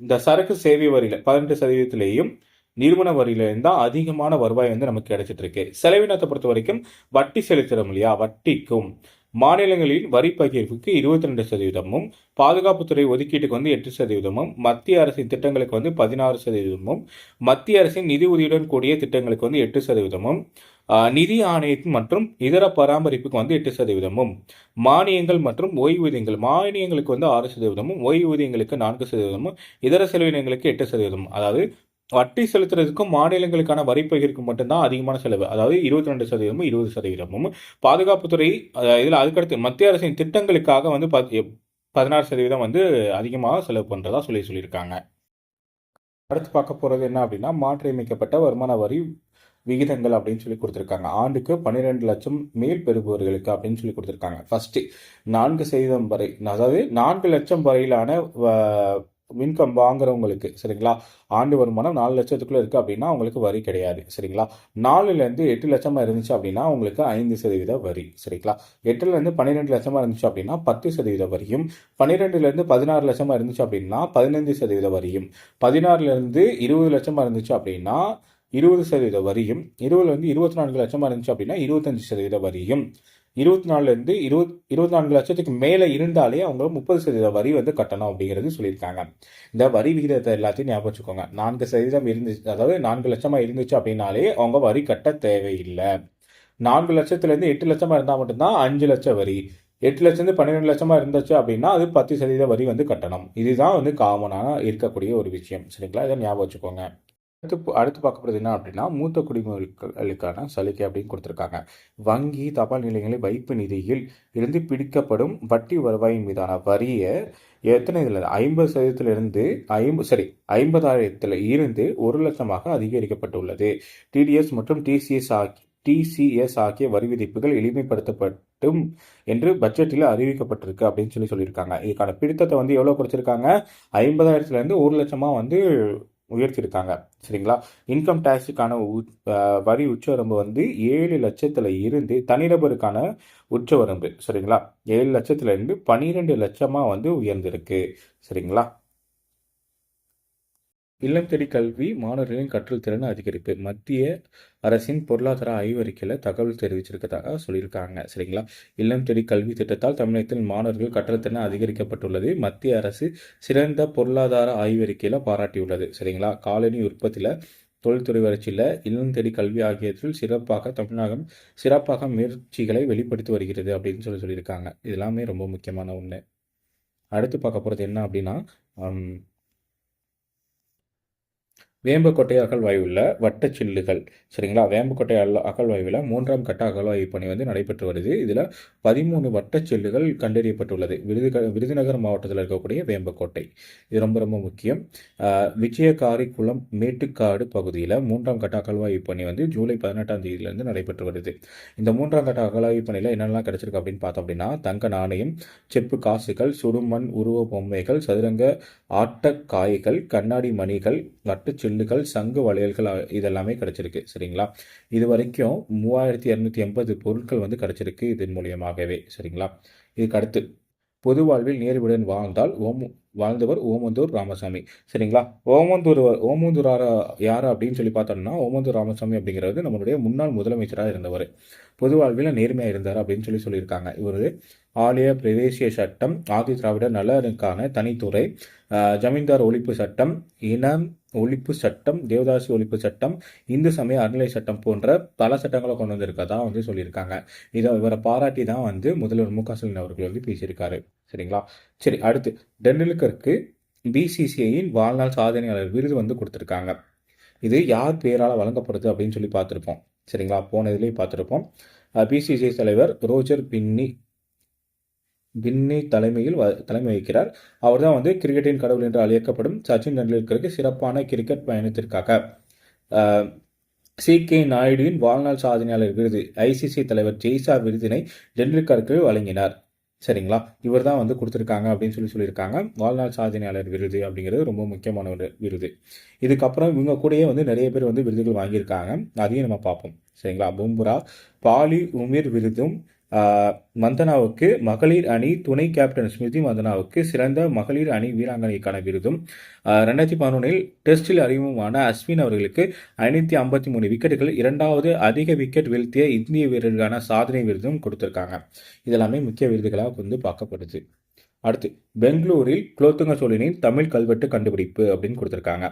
இந்த சரக்கு சேவை வரியில பதினெட்டு சதவீதத்திலையும் நிறுவன வரியிலேருந்து தான் அதிகமான வருவாய் வந்து நமக்கு கிடைச்சிட்டு இருக்கு செலவினத்தை பொறுத்த வரைக்கும் வட்டி செலுத்துறோம் இல்லையா? வட்டிக்கும். மாநிலங்களின் வரி பகிர்வுக்கு இருபத்தி ரெண்டு சதவீதமும் பாதுகாப்புத்துறை ஒதுக்கீட்டுக்கு வந்து எட்டு சதவீதமும் மத்திய அரசின் திட்டங்களுக்கு வந்து பதினாறு சதவீதமும் மத்திய அரசின் நிதி உதவியுடன் கூடிய திட்டங்களுக்கு வந்து எட்டு சதவீதமும் நிதி ஆணையத்தின் மற்றும் இதர பராமரிப்புக்கு வந்து எட்டு சதவீதமும் மானியங்கள் மற்றும் ஓய்வூதியங்கள் மானியங்களுக்கு வந்து ஆறு சதவீதமும் ஓய்வூதியங்களுக்கு நான்கு சதவீதமும் இதர செலவினங்களுக்கு எட்டு சதவீதம் அதாவது வட்டி செலுத்துறதுக்கும் மாநிலங்களுக்கான வரி பகிர்வுக்கு மட்டும்தான் அதிகமான செலவு. அதாவது இருபத்தி ரெண்டு சதவீதமும் இருபது சதவீதமும். பாதுகாப்புத்துறை இதில் அதுக்கடுத்து மத்திய அரசின் திட்டங்களுக்காக வந்து பதினாறு சதவீதம் வந்து அதிகமாக செலவு பண்ணுறதா சொல்லி சொல்லியிருக்காங்க. அடுத்து பார்க்க போகிறது என்ன அப்படின்னா மாற்றியமைக்கப்பட்ட வருமான வரி விகிதங்கள் அப்படின்னு சொல்லி கொடுத்துருக்காங்க. ஆண்டுக்கு பன்னிரெண்டு லட்சம் மேல் பெறுபவர்களுக்கு அப்படின்னு சொல்லி கொடுத்துருக்காங்க. ஃபர்ஸ்ட் நான்கு சதவீதம் வரை அதாவது நான்கு லட்சம் வரையிலான இன்கம் வாங்குறவங்களுக்கு சரிங்களா? ஆண்டு வருமானம் நாலு லட்சத்துக்குள்ள இருக்கு அப்படின்னா அவங்களுக்கு வரி கிடையாது சரிங்களா? நாலுல இருந்து எட்டு லட்சமா இருந்துச்சு அப்படின்னா உங்களுக்கு ஐந்து சதவீத வரி சரிங்களா? எட்டுல இருந்து பன்னிரெண்டு லட்சமா இருந்துச்சு அப்படின்னா பத்து சதவீத வரியும் பன்னிரெண்டுல இருந்து பதினாறு லட்சமா இருந்துச்சு அப்படின்னா பதினைந்து சதவீத வரியும் பதினாறுல இருந்து இருபது லட்சமா இருந்துச்சு அப்படின்னா இருபது சதவீத வரியும் இருபதுலேருந்து இருபத்தி நான்கு லட்சமாக இருந்துச்சு அப்படின்னா இருபத்தஞ்சு சதவீத வரியும். இருபத்தி நாலுலேருந்து இருபத் இருபத்தி நான்கு லட்சத்துக்கு மேலே இருந்தாலே அவங்க முப்பது சதவீத வரி வந்து கட்டணும் அப்படிங்கிறது சொல்லியிருக்காங்க. இந்த வரி விகிதத்தை எல்லாத்தையும் ஞாபகம் வச்சுக்கோங்க. நான்கு சதவீதம் இருந்துச்சு அதாவது நான்கு லட்சமாக இருந்துச்சு அப்படின்னாலே அவங்க வரி கட்ட தேவையில்லை. நான்கு லட்சத்துலேருந்து எட்டு லட்சமாக இருந்தால் மட்டும்தான் அஞ்சு லட்சம் வரி. எட்டு லட்சம் பன்னிரெண்டு லட்சமாக இருந்துச்சு அப்படின்னா அது பத்து சதவீத வரி வந்து கட்டணும். இதுதான் வந்து காமனாக இருக்கக்கூடிய ஒரு விஷயம். சரிங்களா? இதை ஞாபகம் வச்சுக்கோங்க. அடுத்து அடுத்து பார்க்கப்படுது என்ன அப்படின்னா மூத்த குடிமக்களுக்கான சலுகை அப்படின்னு கொடுத்துருக்காங்க. வங்கி தபால் நிலையங்களில் வைப்பு நிதியில் இருந்து பிடிக்கப்படும் வட்டி வருவாயின் மீதான வரியை எத்தனை இதில் ஐம்பது சதவீதத்திலிருந்து ஐம்பது சரி ஐம்பதாயிரத்தில் இருந்து ஒரு லட்சமாக அதிகரிக்கப்பட்டுள்ளது. டிடிஎஸ் மற்றும் டிசிஎஸ் ஆகி டிசிஎஸ் ஆகிய வரி விதிப்புகள் எளிமைப்படுத்தப்பட்டும் என்று பட்ஜெட்டில் அறிவிக்கப்பட்டிருக்கு அப்படின்னு சொல்லி சொல்லியிருக்காங்க. இதுக்கான பிடித்தத்தை வந்து எவ்வளோ குறைச்சிருக்காங்க ஐம்பதாயிரத்துலேருந்து ஒரு லட்சமாக வந்து உயர்த்தியிருக்காங்க சரிங்களா? இன்கம் டேக்ஸுக்கான உ- வரி உச்சவரம்பு வந்து ஏழு லட்சத்தில் இருந்து தனிநபருக்கான உச்சவரம்பு. சரிங்களா? ஏழு லட்சத்துல இருந்து பன்னிரெண்டு லட்சமாக வந்து உயர்ந்திருக்கு. சரிங்களா? இல்லம் தேடி கல்வி மாணவர்களின் கற்றல் திறன் அதிகரிப்பு. மத்திய அரசின் பொருளாதார ஆய்வறிக்கையில் தகவல் தெரிவிச்சிருக்கதாக சொல்லியிருக்காங்க. சரிங்களா? இல்லம் தேடி கல்வி திட்டத்தால் தமிழகத்தில் மாணவர்கள் கற்றல் திறன் அதிகரிக்கப்பட்டுள்ளது. மத்திய அரசு சிறந்த பொருளாதார ஆய்வறிக்கையில் பாராட்டியுள்ளது. சரிங்களா? காலனி உற்பத்தியில் தொழில்துறை வளர்ச்சியில் இல்லம் தேடி கல்வி ஆகியவற்றில் சிறப்பாக தமிழகம் சிறப்பாக முயற்சிகளை வெளிப்படுத்தி வருகிறது அப்படின்னு சொல்லி சொல்லியிருக்காங்க. இதெல்லாமே ரொம்ப முக்கியமான ஒன்று அடுத்து பார்க்க போகிறது என்ன அப்படின்னா வேம்பக்கோட்டை அகழ்வாய்வில் வட்டச்சில்லுகள் சரிங்களா? வேம்பக்கோட்டை அல் அகழ்வாய்வில் மூன்றாம் கட்ட அகழ்வாய்வு பணி வந்து நடைபெற்று வருது. இதில் பதிமூணு வட்டச்சில்லுகள் கண்டறியப்பட்டுள்ளது. விருது விருதுநகர் மாவட்டத்தில் இருக்கக்கூடிய வேம்பக்கோட்டை இது ரொம்ப ரொம்ப முக்கியம். விஜயகாரிக்குளம் விஜயகாரி குளம் மேட்டுக்காடு பகுதியில் மூன்றாம் கட்ட அகழ்வாய்வு பணி வந்து ஜூலை பதினெட்டாம் தேதியிலிருந்து நடைபெற்று வருது. இந்த மூன்றாம் கட்ட அகழ்வாய்வு பணியில் என்னெல்லாம் கிடைச்சிருக்கு அப்படின்னு பார்த்தோம் அப்படின்னா தங்க நாணயம் செப்பு காசுகள் சுடுமண் உருவ பொம்மைகள் சதுரங்க ஆட்டக்காய்கள் கண்ணாடி மணிகள் வட்டச்சில்லு வட்டச்சில்லுகள் சங்கு வளையல்கள் இதெல்லாமே கிடச்சிருக்கு. சரிங்களா? இது வரைக்கும் மூவாயிரத்தி இரநூத்தி எண்பது பொருட்கள் வந்து கிடச்சிருக்கு இதன் மூலியமாகவே. சரிங்களா? இதுக்கு அடுத்து பொது வாழ்வில் நேர்வுடன் வாழ்ந்தால் ஓமு வாழ்ந்தவர் ஓமந்தூர் ராமசாமி. சரிங்களா? ஓமந்தூர் ஓமந்தூரார யார் அப்படின்னு சொல்லி பார்த்தோம்னா ஓமந்தூர் ராமசாமி அப்படிங்கிறது நம்மளுடைய முன்னாள் முதலமைச்சராக இருந்தவர். பொது வாழ்வில் நேர்மையாக இருந்தார் அப்படின்னு சொல்லி சொல்லியிருக்காங்க. இவர் ஆலய பிரதேசிய சட்டம் ஆதி திராவிட நலனுக்கான தனித்துறை ஜமீன்தார் ஒழிப்பு சட்டம் இனம் ஒழிப்பு சட்டம் தேவதாசி ஒழிப்பு சட்டம் இந்து சமய அறநிலை சட்டம் போன்ற பல சட்டங்களை கொண்டு வந்திருக்கதா வந்து சொல்லியிருக்காங்க. இதை இவரை பாராட்டி தான் வந்து முதல்வர் மு க ஸ்டாலின் அவர்கள் வந்து பேசியிருக்காரு. சரிங்களா? சரி அடுத்து. டெண்டுல்கருக்கு பிசிசிஐயின் வாழ்நாள் சாதனையாளர் விருது வந்து கொடுத்துருக்காங்க. இது யார் பேரால் வழங்கப்படுது அப்படின்னு சொல்லி பார்த்துருப்போம். சரிங்களா? போன இதுலேயும் பார்த்துருப்போம். பிசிசிஐ தலைவர் ரோஜர் பின்னி. பின்னி தலைமையில் வ- தலைமை வகிக்கிறார். அவர் தான் வந்து கிரிக்கெட்டின் கடவுள் என்று அழைக்கப்படும் சச்சின் டெண்டுல்கருக்கு சிறப்பான கிரிக்கெட் பயணத்திற்காக. சி. கே. நாயுடுவின் வாழ்நாள் சாதனையாளர் விருது ஐசிசி தலைவர் ஜெய்சா விருதினை டெண்டுல்கருக்கு வழங்கினார். சரிங்களா? இவர் தான் வந்து கொடுத்துருக்காங்க அப்படின்னு சொல்லி சொல்லியிருக்காங்க. வாழ்நாள் சாதனையாளர் விருது அப்படிங்கிறது ரொம்ப முக்கியமான ஒரு விருது. இதுக்கப்புறம் இவங்க கூடயே வந்து நிறைய பேர் வந்து விருதுகள் வாங்கியிருக்காங்க. அதையும் நம்ம பார்ப்போம். சரிங்களா? பும்புரா பாலி உமிர் விருதும் மந்தனாவுக்கு மகளிர் அணி துணை கேப்டன் ஸ்மிருதி மந்தனாவுக்கு சிறந்த மகளிர் அணி வீராங்கனைக்கான விருதும். ரெண்டாயிரத்தி பதினொன்றில் டெஸ்டில் அறிமுகமான அஸ்வின் அவர்களுக்கு ஐநூற்றி ஐம்பத்தி மூணு விக்கெட்டுகள் இரண்டாவது அதிக விக்கெட் வீழ்த்திய இந்திய வீரருக்கான சாதனை விருதும் கொடுத்துருக்காங்க. இதெல்லாமே முக்கிய விருதுகளாக வந்து பார்க்கப்படுது. அடுத்து பெங்களூரில் குலோத்துங்க சோழனின் தமிழ் கல்வெட்டு கண்டுபிடிப்பு அப்படின்னு கொடுத்துருக்காங்க.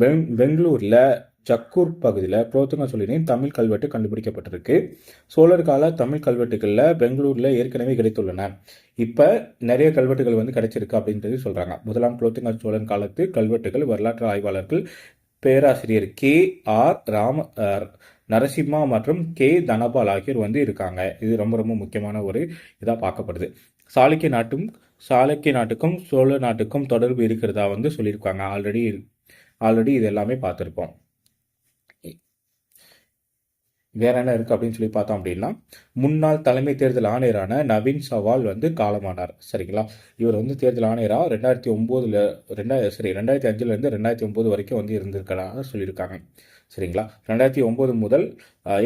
பெங் பெங்களூரில் ஜக்கூர் பகுதியில் குலோத்துங்க சோழனின் தமிழ் கல்வெட்டு கண்டுபிடிக்கப்பட்டிருக்கு. சோழர் கால தமிழ் கல்வெட்டுகளில் பெங்களூரில் ஏற்கனவே கிடைத்துள்ளன. இப்போ நிறைய கல்வெட்டுகள் வந்து கிடைச்சிருக்கு அப்படின்றது சொல்கிறாங்க முதலாம் குலோத்துங்க சோழன் காலத்து கல்வெட்டுகள் வரலாற்று ஆய்வாளர்கள் பேராசிரியர் கே ஆர் ராம நரசிம்மா மற்றும் கே தனபால் ஆகியோர் வந்து இருக்காங்க. இது ரொம்ப ரொம்ப முக்கியமான ஒரு இதாக பார்க்கப்படுது. சாளுக்கிய நாட்டும் சாளுக்கிய நாட்டுக்கும் சோழ நாட்டுக்கும் தொடர்பு இருக்கிறதா வந்து சொல்லியிருக்காங்க. ஆல்ரெடி ஆல்ரெடி இது எல்லாமே பார்த்துருப்போம். வேற என்ன இருக்குது அப்படின்னு சொல்லி பார்த்தோம் அப்படின்னா முன்னாள் தலைமை தேர்தல் ஆணையரான நவீன் சவால் வந்து காலமானார். சரிங்களா? இவர் வந்து தேர்தல் ஆணையராக ரெண்டாயிரத்தி ஒம்போதுல ரெண்டாயிரம் சரி ரெண்டாயிரத்தி அஞ்சுலேருந்து ரெண்டாயிரத்தி ஒம்பது வரைக்கும் வந்து இருந்திருக்கிறதாக சொல்லியிருக்காங்க. சரிங்களா? ரெண்டாயிரத்தி ஒம்பது முதல்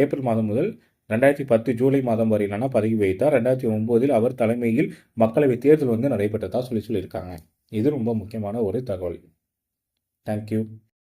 ஏப்ரல் மாதம் முதல் ரெண்டாயிரத்தி பத்து ஜூலை மாதம் வரையிலான பதவி வைத்தார் ரெண்டாயிரத்தி ஒம்போதில் அவர் தலைமையில் மக்களவை தேர்தல் வந்து நடைபெற்றதாக சொல்லி சொல்லியிருக்காங்க. இது ரொம்ப முக்கியமான ஒரு தகவல். தேங்க்யூ